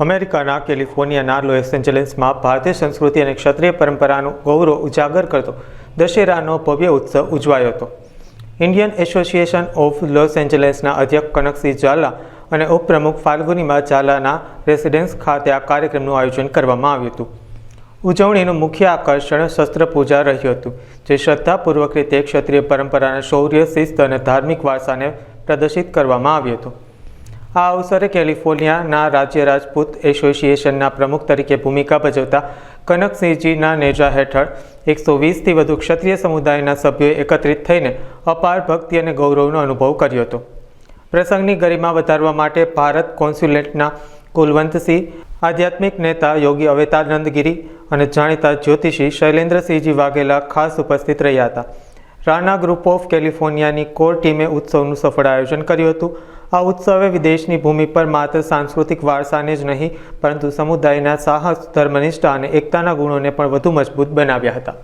અમેરિકાના કેલિફોર્નિયાના લોસ એન્જલિસમાં ભારતીય સંસ્કૃતિ અને ક્ષત્રિય પરંપરાનું ગૌરવ ઉજાગર કરતો દશેરાનો ભવ્ય ઉત્સવ ઉજવાયો હતો. ઇન્ડિયન એસોસિએશન ઓફ લોસ એન્જલિસના અધ્યક્ષ કનકસિંહ ઝાલા અને ઉપપ્રમુખ ફાલ્ગુનીમાં ઝાલાના રેસિડેન્સ ખાતે આ કાર્યક્રમનું આયોજન કરવામાં આવ્યું હતું. ઉજવણીનું મુખ્ય આકર્ષણ શસ્ત્ર પૂજા રહ્યું હતું, જે શ્રદ્ધાપૂર્વક રીતે ક્ષત્રિય પરંપરાના શૌર્ય, શિસ્ત અને ધાર્મિક વારસાને પ્રદર્શિત કરવામાં આવ્યું હતું. આ અવસરે કેલિફોર્નિયાના રાજ્ય રાજપૂત એસોસિએશનના પ્રમુખ તરીકે ભૂમિકા ભજવતા કનકસિંહજીના નેજા હેઠળ એકસો વીસથી વધુ ક્ષત્રિય સમુદાયના સભ્યોએ એકત્રિત થઈને અપાર ભક્તિ અને ગૌરવનો અનુભવ કર્યો હતો. પ્રસંગની ગરિમા વધારવા માટે ભારત કોન્સ્યુલેટના કુલવંતસિંહ, આધ્યાત્મિક નેતા યોગી અવેતાનંદગીરી અને જાણીતા જ્યોતિષી શૈલેન્દ્રસિંહજી વાઘેલા ખાસ ઉપસ્થિત રહ્યા હતા. રાણા ગ્રુપ ઓફ કેલિફોર્નિયાની કોર ટીમે ઉત્સવનું સફળ આયોજન કર્યું હતું. આ ઉત્સવે વિદેશની ભૂમિ પર માત્ર સાંસ્કૃતિક વારસાને જ નહીં, પરંતુ સમુદાયના સાહસ, ધર્મનિષ્ઠા અને એકતાના ગુણોને પણ વધુ મજબૂત બનાવ્યા હતા.